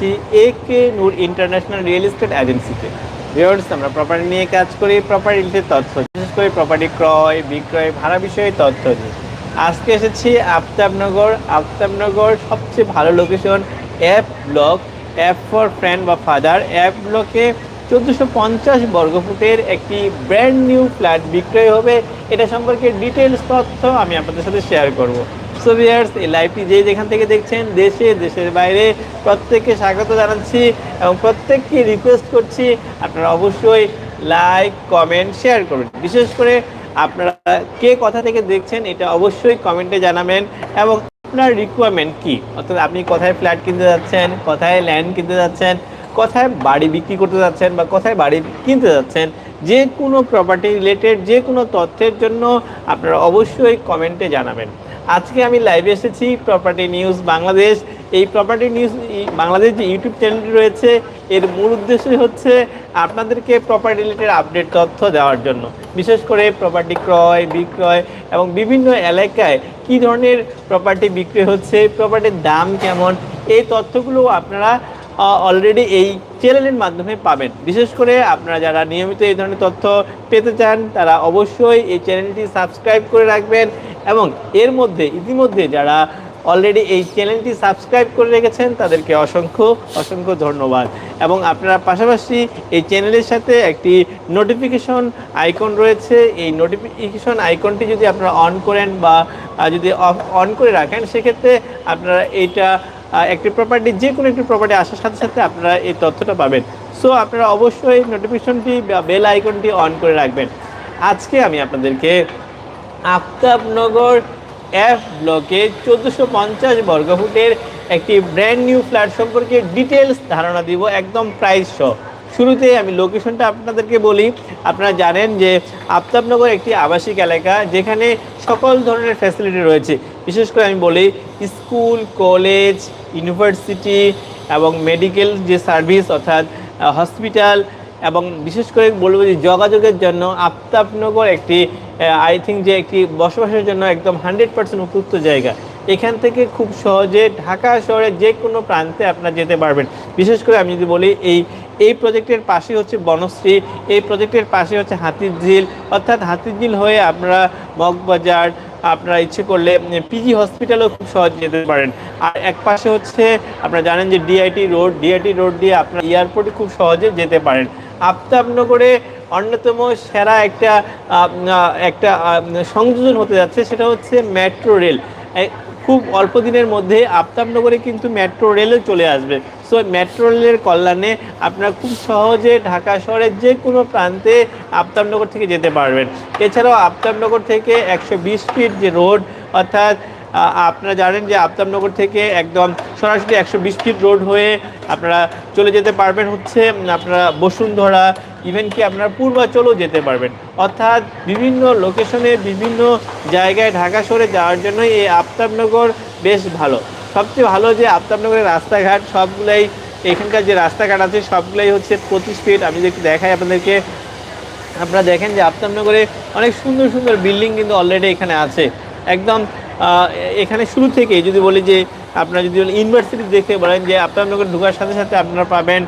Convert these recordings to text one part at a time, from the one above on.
আছি A K Noor international real estate এজেন্সিতে viewers আমরা প্রপার্টি নিয়ে কাজ করি প্রপার্টি তথ্য, বিশেষ করে প্রপার্টি ক্রয়, বিক্রয়, ভাড়া বিষয়ে তথ্য দিই আজকে এসেছি আফতাবনগর। আফতাবনগর সবচেয়ে ভালো location F block F for friend বা ফাদার অ্যাপ ব্লকে চোদ্দোশো পঞ্চাশ বর্গফুটের একটি ব্র্যান্ড নিউ ফ্ল্যাট বিক্রয় হবে। এটা সম্পর্কে ডিটেলস তথ্য আমি আপনাদের সাথে শেয়ার করব। সো ভিয়ার্স এই লাইভটি যে যেখান থেকে দেখছেন, দেশে, দেশের বাইরে, প্রত্যেককে স্বাগত জানাচ্ছি এবং প্রত্যেককে রিকোয়েস্ট করছি আপনারা অবশ্যই লাইক কমেন্ট শেয়ার করুন। বিশেষ করে আপনারা কে কথা থেকে দেখছেন, এটা অবশ্যই কমেন্টে জানাবেন এবং আপনার রিকোয়ারমেন্ট কি? অর্থাৎ আপনি কোথায় ফ্ল্যাট কিনতে যাচ্ছেন, কোথায় ল্যান্ড কিনতে যাচ্ছেন, কোথায় বাড়ি বিক্রি করতে যাচ্ছেন বা কোথায় বাড়ি কিনতে যাচ্ছেন, যে কোনো প্রপার্টি রিলেটেড যে কোনো তথ্যের জন্য আপনারা অবশ্যই কমেন্টে জানাবেন। আজকে আমি লাইভে এসেছি প্রপার্টি নিউজ বাংলাদেশ এই প্রপার্টি নিউজ বাংলাদেশ যে ইউটিউব চ্যানেলটি রয়েছে, এর মূল উদ্দেশ্যই হচ্ছে আপনাদেরকে প্রপার্টি রিলেটেড আপডেট তথ্য দেওয়ার জন্য। বিশেষ করে প্রপার্টি ক্রয়, বিক্রয় এবং বিভিন্ন এলাকায় কী ধরনের প্রপার্টি বিক্রি হচ্ছে প্রপার্টির দাম কেমন, এই তথ্যগুলো আপনারা অলরেডি এই চ্যানেলের মাধ্যমে পাবেন। বিশেষ করে আপনারা যারা নিয়মিত এই ধরনের তথ্য পেতে চান, তারা অবশ্যই এই চ্যানেলটি সাবস্ক্রাইব করে রাখবেন এবং এর মধ্যে, ইতিমধ্যে যারা অলরেডি এই চ্যানেলটি সাবস্ক্রাইব করে রেখেছেন, তাদেরকে অসংখ্য অসংখ্য ধন্যবাদ। এবং আপনারা পাশাপাশি এই চ্যানেলের সাথে একটি নোটিফিকেশন আইকন রয়েছে। এই নোটিফিকেশন আইকনটি যদি আপনারা অন করেন বা যদি অন করে রাখেন, সেক্ষেত্রে আপনারা এইটা একটি প্রপার্টি যে কোনো একটি প্রপার্টি আসার সাথে সাথে আপনারা এই তথ্যটা পাবেন। সো আপনারা অবশ্যই নোটিফিকেশনটি বা বেল আইকনটি অন করে রাখবেন। আজকে আমি আপনাদেরকে আফতাবনগর এফ ব্লকে চোদ্দোশো পঞ্চাশ বর্গফুটের একটি ব্র্যান্ড নিউ ফ্ল্যাট সম্পর্কে ডিটেলস ধারণা দিব একদম প্রাইস সহ। শুরুতে আমি লোকেশনটা আপনাদেরকে বলি। আপনারা জানেন যে আফতাবনগর একটি আবাসিক এলাকা যেখানে সকল ধরনের ফ্যাসিলিটি রয়েছে। বিশেষ করে আমি বলি স্কুল কলেজ ইউনিভার্সিটি এবং মেডিকেল যে সার্ভিস অর্থাৎ হসপিটাল এবং বিশেষ করে বলব যে যোগাযোগের জন্য আফতাবনগর একটি আই থিঙ্ক যে একটি বসবাসের জন্য একদম হান্ড্রেড পার্সেন্ট উপযুক্ত জায়গা। এখান থেকে খুব সহজে ঢাকা শহরের যে কোনো প্রান্তে আপনারা যেতে পারবেন। বিশেষ করে আমি যদি বলি, এই এই প্রজেক্টের পাশে হচ্ছে বনশ্রী, এই প্রজেক্টের পাশে হচ্ছে হাতির ঝিল। অর্থাৎ হাতির ঝিল হয়ে আপনারা মগবাজার, আপনারা ইচ্ছে করলে পিজি হসপিটালও খুব সহজে যেতে পারেন। আর এক পাশে হচ্ছে, আপনারা জানেন যে ডিআইটি রোড ডিআইটি রোড দিয়ে আপনারা এয়ারপোর্টে খুব সহজে যেতে পারেন। আফতাবনগরে অন্যতম সেরা একটা একটা সংযোজন হতে যাচ্ছে, সেটা হচ্ছে মেট্রো রেল। খুব অল্প দিনের মধ্যে আফতাবনগরে কিন্তু মেট্রো রেলও চলে আসবে। সো মেট্রো রেলের কল্যাণে আপনারা খুব সহজে ঢাকা শহরের যে কোনো প্রান্তে আফতাবনগর থেকে যেতে পারবেন। এছাড়াও আফতাবনগর থেকে একশো বিশ ফিট যে রোড অর্থাৎ আপনারা জানেন যে আফতাবনগর থেকে একদম সরাসরি একশো বিশ ফিট রোড হয়ে আপনারা চলে যেতে পারবেন হচ্ছে আপনারা বসুন্ধরা ইভেন কি আপনারা পূর্বাচলও যেতে পারবেন। অর্থাৎ বিভিন্ন লোকেশনে বিভিন্ন জায়গায় ঢাকা শহরে যাওয়ার জন্য এই আফতাবনগর বেশ ভালো। সবচেয়ে ভালো যে আফতাবনগরের রাস্তাঘাট, সবগুলাই এখানকার যে রাস্তাঘাট আছে, সবগুলাই হচ্ছে পঁচিশ ফিট। আমি যদি দেখাই আপনাদেরকে, আপনারা দেখেন যে আফতাবনগরে অনেক সুন্দর সুন্দর বিল্ডিং কিন্তু অলরেডি এখানে আছে। একদম এখানে শুরু থেকে যদি বলি যে আপনারা যদি ইউনিভার্সিটি দেখতে বলেন যে আফতাবনগর ঢোকার সাথে সাথে আপনারা পাবেন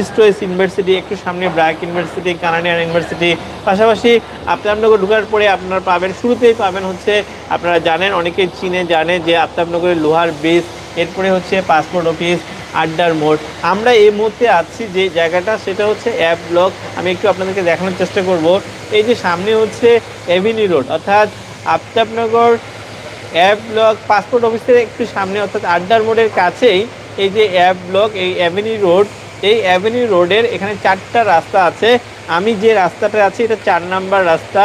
ইস্ট ওয়েস্ট ইউনিভার্সিটি একটু সামনে ব্র্যাক ইউনিভার্সিটি কানাডিয়ান ইউনিভার্সিটি পাশাপাশি আফতাবনগর ঢোকার পরে আপনারা পাবেন, শুরুতেই পাবেন হচ্ছে, আপনারা জানেন, অনেকে চিনে, জানে যে আফতাবনগরের লোহার ব্রিজ এরপরে হচ্ছে পাসপোর্ট অফিস আড্ডার মোড়। আমরা এই মুহূর্তে আছি যে জায়গাটা, সেটা হচ্ছে অ্যাপ ব্লক আমি একটু আপনাদেরকে দেখানোর চেষ্টা করব। এই যে সামনে হচ্ছে এভিনি রোড অর্থাৎ আফতাবনগর অ্যাপ ব্লক পাসপোর্ট অফিসের একটু সামনে, অর্থাৎ আড্ডার মোড়ের কাছেই এই যে অ্যাপ ব্লক এই অ্যাভিনি রোড এই অ্যাভিনি রোডের এখানে চারটা রাস্তা আছে। আমি যে রাস্তাটা আছি, এটা চার নাম্বার রাস্তা।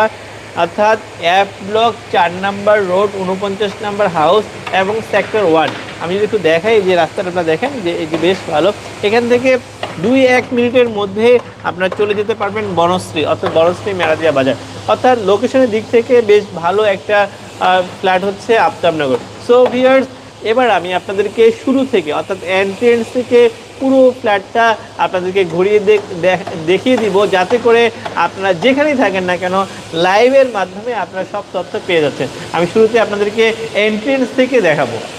অর্থাৎ অ্যাপ ব্লক চার নাম্বার রোড উনপঞ্চাশ নাম্বার হাউস এবং সেক্টর ওয়ান আমি যদি একটু দেখাই যে রাস্তাটা আপনারা দেখেন, যে এই যে বেশ ভালো। এখান থেকে দুই এক মিনিটের মধ্যে আপনারা চলে যেতে পারবেন বনশ্রী, অর্থাৎ বনশ্রী মেরাদিয়া বাজার। অর্থাৎ লোকেশনের দিক থেকে বেশ ভালো একটা ফ্ল্যাট হচ্ছে আফতাবনগর। সো ভিয়ার্স এবার আমি আপনাদেরকে শুরু থেকে, অর্থাৎ এন্ট্রেন্স থেকে পুরো ফ্ল্যাটটা আপনাদেরকে ঘুরিয়ে দেখ- দেখ- দেখিয়ে দিব, যাতে করে আপনারা যেখানেই থাকেন না কেন লাইভের মাধ্যমে আপনারা সব তথ্য পেয়ে যাচ্ছেন। আমি শুরুতে আপনাদেরকে এন্ট্রেন্স থেকে দেখাবো।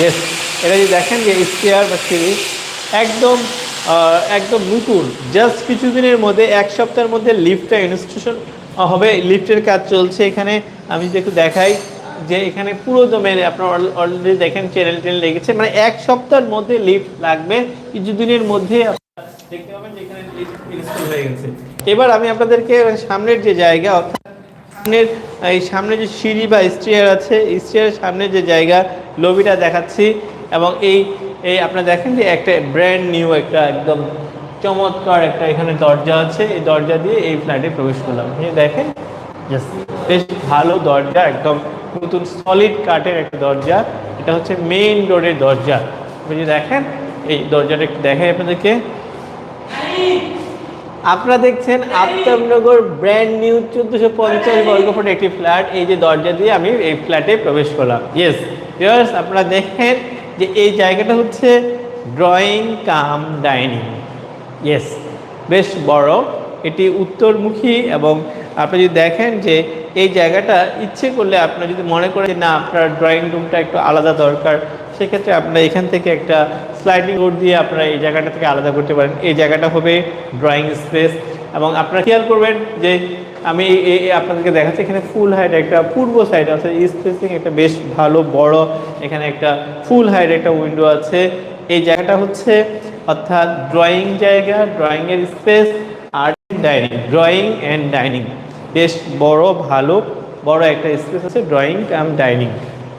ইয়েস এটা যদি দেখেন যে স্টেয়ার বা সিঁড়ি একদম একদম নতুন জাস্ট কিছুদিনের মধ্যে, এক সপ্তাহের মধ্যে লিফটটা ইনস্টিটিউশন হবে। লিফটের কাজ চলছে এখানে। আমি যদি একটু দেখাই যে এখানে পুরো দমে আপনার অলরেডি দেখেন চ্যানেল টেনেল লেগেছে। মানে এক সপ্তাহের মধ্যে লিফট লাগবে। কিছুদিনের মধ্যে দেখতে পাবেন যে এখানে লিফট ইনস্টল হয়ে গেছে। এবার আমি আপনাদেরকে সামনের যে জায়গা, অর্থাৎ সামনের এই সামনে যে সিঁড়ি বা স্টেয়ার আছে স্টেয়ারের সামনে যে জায়গা লবিটা দেখাচ্ছি এবং এই এই আপনারা দেখেন যে একটা ব্র্যান্ড নিউ একটা একদম চমৎকার একটা এখানে দরজা আছে। এই দরজা দিয়ে এই ফ্ল্যাটে প্রবেশ করলাম। দেখেন? বেশ ভালো দরজা একদম নতুন সলিড কাঠের একটা দরজা। এটা হচ্ছে মেইন রোডের দরজা। আপনি দেখেন এই দরজাটা একটু দেখাই আপনাদেরকে। আপনারা দেখছেন আফতাবনগর ব্র্যান্ড নিউ চোদ্দশো পঞ্চাশ বর্গফুট একটি ফ্ল্যাট এই যে দরজা দিয়ে আমি এই ফ্ল্যাটে প্রবেশ করলাম। ইয়েস ইয়ার্স আপনারা দেখেন যে এই জায়গাটা হচ্ছে ড্রয়িং কাম ডাইনিং ইয়েস বেশ বড়। এটি উত্তরমুখী এবং আপনি যদি দেখেন যে এই জায়গাটা ইচ্ছে করলে আপনার যদি মনে করেন না, আপনার ড্রয়িং রুমটা একটু আলাদা দরকার সেক্ষেত্রে আপনারা এখান থেকে একটা স্লাইডিং রোড দিয়ে আপনারা এই জায়গাটা থেকে আলাদা করতে পারেন। এই জায়গাটা হবে ড্রয়িং স্পেস এবং আপনারা খেয়াল করবেন যে আমি আপনাদেরকে দেখাচ্ছি, এখানে ফুল হাইট একটা পূর্ব সাইড আছে। স্পেসিং একটা বেশ ভালো, বড় এখানে একটা ফুল হাইট একটা উইন্ডো আছে। এই জায়গাটা হচ্ছে অর্থাৎ ড্রয়িং জায়গা ড্রয়িংয়ের স্পেস আর ডাইনিং ড্রয়িং অ্যান্ড ডাইনিং বেশ বড়, ভালো, বড় একটা স্পেস আছে ড্রয়িং কাম ডাইনিং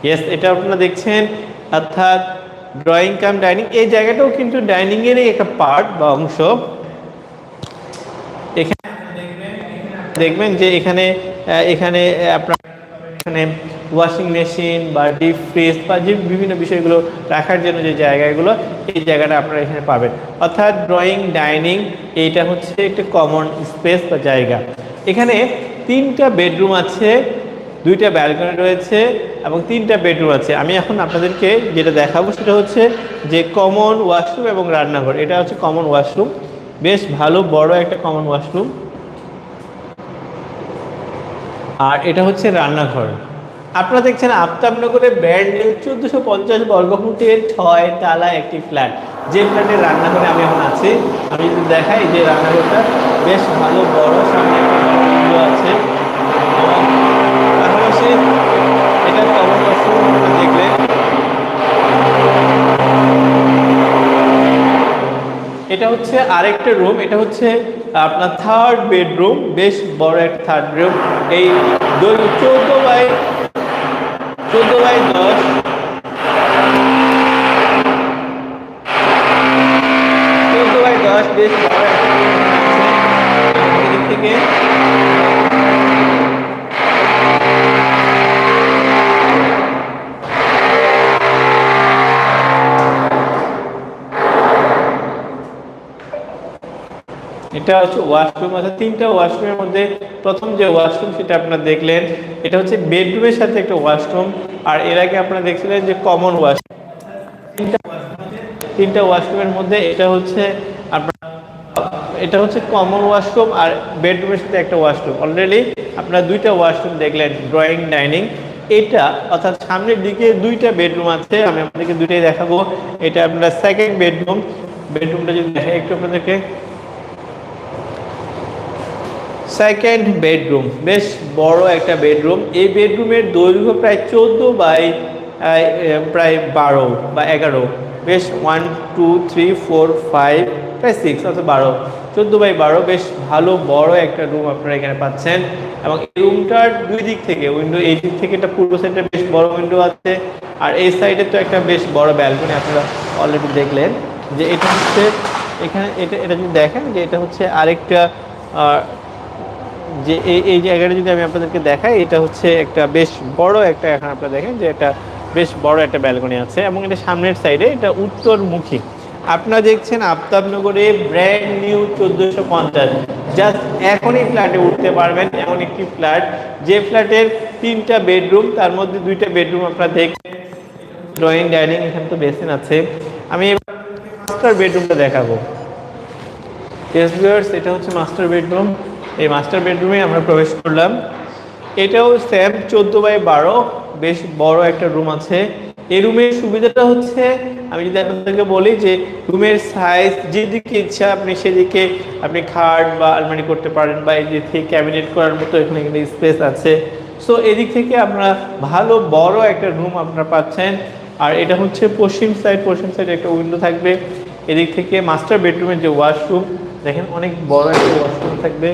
ইয়েস এটা আপনারা দেখছেন। অর্থাৎ ড্রয়িং কাম ডাইনিং এই জায়গাটাও কিন্তু ডাইনিংয়েরই একটা পার্ট বা অংশ। এখানে দেখবেন যে এখানে এখানে আপনার এখানে ওয়াশিং মেশিন বা ডিপ ফ্রিজ বা যে বিভিন্ন বিষয়গুলো রাখার জন্য যে জায়গাগুলো, এই জায়গাটা আপনারা এখানে পাবেন। অর্থাৎ ড্রয়িং ডাইনিং এইটা হচ্ছে একটা কমন স্পেস বা জায়গা। এখানে তিনটা বেডরুম আছে। দুইটা ব্যালকনি রয়েছে এবং তিনটা বেডরুম আছে। আমি এখন আপনাদেরকে যেটা দেখাবো সেটা হচ্ছে যে কমন ওয়াশরুম এবং রান্নাঘর। এটা হচ্ছে কমন ওয়াশরুম বেশ ভালো, বড় একটা কমন ওয়াশরুম আর এটা হচ্ছে রান্নাঘর। আপনারা দেখছেন আফতাবনগরে ব্র্যান্ড নিউ চোদ্দশো পঞ্চাশ বর্গফুটের ছয় তালা একটি ফ্ল্যাট যে ফ্ল্যাটের রান্নাঘরে আমি এখন আছি, আমি যদি দেখাই যে রান্নাঘরটা বেশ ভালো, বড়, সামনে আছে। পাশাপাশি এটা কমন ওয়াশরুম দেখলে। এটা হচ্ছে আরেকটা রুম এটা হচ্ছে আপনার থার্ড বেডরুম বেশ বড় একটা থার্ড রুম এই চোদ্দ বাই চোদ্দ বাই দশ। চোদ্দ বাই দশ, বেশ বড় একটা থেকে এটা হচ্ছে ওয়াশরুম আছে তিনটা ওয়াশরুমের মধ্যে প্রথম যে ওয়াশরুম সেটা আপনারা দেখলেন, এটা হচ্ছে বেডরুমের সাথে একটা ওয়াশরুম, আর এর আগে আপনারা দেখছিলেন যে কমন ওয়াশরুম তিনটা তিনটা ওয়াশরুমের মধ্যে এটা হচ্ছে আপনার এটা হচ্ছে কমন ওয়াশরুম আর বেডরুমের সাথে একটা ওয়াশরুম। অলরেডি আপনারা দুইটা ওয়াশরুম দেখলেন ড্রয়িং ডাইনিং এটা অর্থাৎ সামনের দিকে দুইটা বেডরুম আছে, আমি আপনাদেরকে দুইটাই দেখাবো। এটা আপনার সেকেন্ড বেডরুম বেডরুমটা যদি দেখে একটু আপনাদেরকে সেকেন্ড বেডরুম বেশ বড় একটা বেডরুম এই বেডরুমের দৈর্ঘ্য প্রায় চোদ্দ বাই প্রায় বারো বা এগারো। বেশ one two three four five প্রায় সিক্স অর্থাৎ বারো। চোদ্দ বাই বারো, বেশ ভালো বড় একটা রুম আপনারা এখানে পাচ্ছেন। এবং এই রুমটার দুই দিক থেকে উইন্ডো এই দিক থেকে একটা পূর্ব সাইডে বেশ বড় উইন্ডো আছে। আর এই সাইডে তো একটা বেশ বড় ব্যালকনি আপনারা অলরেডি দেখলেন। যে এটা হচ্ছে, এখানে এটা এটা যদি দেখেন, যে এটা হচ্ছে আরেকটা যে এই এই জায়গাটা যদি আমি আপনাদেরকে দেখাই, এটা হচ্ছে একটা বেশ বড় একটা, এখন আপনারা দেখেন যে এটা বেশ বড় একটা ব্যালকনি আছে এবং এটা সামনের সাইডে, এটা উত্তরমুখী। আপনারা দেখছেন আফতাবনগরে ব্র্যান্ড নিউ চোদ্দোশো পঞ্চাশ। জাস্ট এখনই ফ্ল্যাটে উঠতে পারবেন, এমন একটি ফ্ল্যাট যে ফ্ল্যাটের তিনটা বেডরুম তার মধ্যে দুইটা বেডরুম আপনারা দেখবেন। ড্রয়িং ডাইনিং এখানে তো বেসিন আছে। আমি মাস্টার বেডরুমটা দেখাবো। এটা হচ্ছে মাস্টার বেডরুম এই মাস্টার বেডরুমে আমরা প্রবেশ করলাম। এটাও স্যাম চোদ্দ বাই বারো, বেশ বড় একটা রুম আছে। এই রুমের সুবিধাটা হচ্ছে, আমি যদি আপনাদেরকে বলি যে রুমের সাইজ যেদিকে ইচ্ছা আপনি সেদিকে আপনি খাট বা আলমারি করতে পারেন বা যে থেকে ক্যাবিনেট করার মতো এখানে এখানে স্পেস আছে। সো এদিক থেকে আপনারা ভালো বড় একটা রুম আপনারা পাচ্ছেন। আর এটা হচ্ছে পশ্চিম সাইড পশ্চিম সাইডে একটা উইন্ডো থাকবে। এদিক থেকে মাস্টার বেডরুমের যে ওয়াশরুম দেখেন অনেক বড় একটা ওয়াশরুম থাকবে।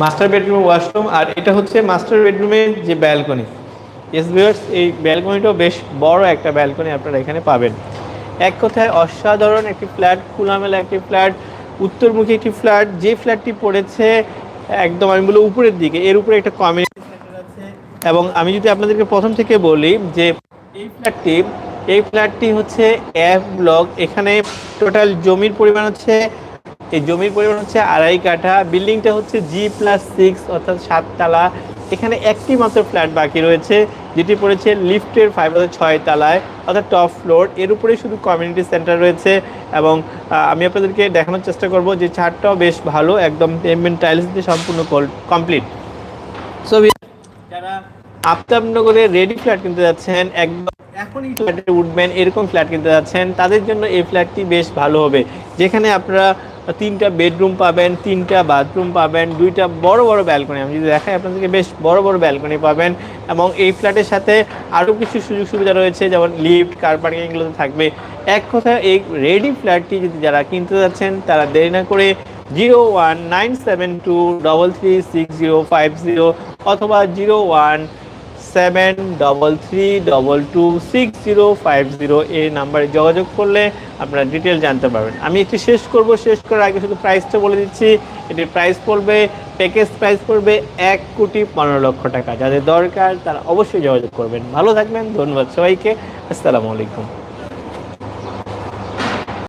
মাস্টার বেডরুম, ওয়াশরুম, আর এটা হচ্ছে মাস্টার বেডরুমের যে ব্যালকনি। এস ভিউয়ার্স এই ব্যালকনিটাও বেশ বড় একটা ব্যালকনি আপনারা এখানে পাবেন। এক কথায় অসাধারণ একটি ফ্ল্যাট, খোলামেলা একটি ফ্ল্যাট, উত্তরমুখী একটি ফ্ল্যাট, যে ফ্ল্যাটটি পড়েছে একদম আমি বলব উপরের দিকে, এর উপরে একটা কমিউনিটি আছে। এবং আমি যদি আপনাদেরকে প্রথম থেকে বলি যে এই ফ্ল্যাটটি এই ফ্ল্যাটটি হচ্ছে এফ ব্লক, এখানে টোটাল জমির পরিমাণ হচ্ছে এই জমির পরিমাণ হচ্ছে আড়াই কাঠা। বিল্ডিংটা হচ্ছে জি প্লাস সিক্স অর্থাৎ সাততলা। এখানে একটি মাত্র ফ্ল্যাট বাকি রয়েছে, যেটি পড়েছে লিফটের ফাইভ অর্থাৎ ছয় তলায়, অর্থাৎ টপ ফ্লোর এর উপরে শুধু কমিউনিটি সেন্টার রয়েছে এবং আমি আপনাদেরকে দেখানোর চেষ্টা করব যে ছাদটাও বেশ ভালো, একদম পেমেন্ট টাইলস দিয়ে সম্পূর্ণ কমপ্লিট সো যারা আফতাবনগরে রেডি ফ্ল্যাট কিনতে যাচ্ছেন, একদম এখনই ফ্ল্যাটে উঠবেন, এরকম ফ্ল্যাট কিনতে যাচ্ছেন, তাদের জন্য এই ফ্ল্যাটটি বেশ ভালো হবে। যেখানে আপনারা তিনটা বেডরুম পাবেন, তিনটা বাথরুম পাবেন, দুইটা বড় বড় ব্যালকনি আমি যদি দেখাই আপনাদেরকে, বেশ বড় বড় ব্যালকনি পাবেন এবং এই ফ্ল্যাটের সাথে আরও কিছু সুযোগ সুবিধা রয়েছে, যেমন লিফট কার পার্কিং থাকবে। এক কথা, এই রেডি ফ্ল্যাটটি যদি যারা কিনতে যাচ্ছেন, তারা দেরি না করে zero one nine seven two double three six zero five zero অথবা zero one seven double three double two six zero five zero এই নাম্বারে যোগাযোগ করলে আপনারা ডিটেল জানতে পারবেন। আমি একটু শেষ করব, শেষ করার আগে শুধু প্রাইসটা বলে দিচ্ছি। এটির প্রাইস পড়বে প্যাকেজ প্রাইস পড়বে এক কোটি পনেরো লক্ষ টাকা। যাদের দরকার তারা অবশ্যই যোগাযোগ করবেন। ভালো থাকবেন, ধন্যবাদ সবাইকে। আসসালামু আলাইকুম।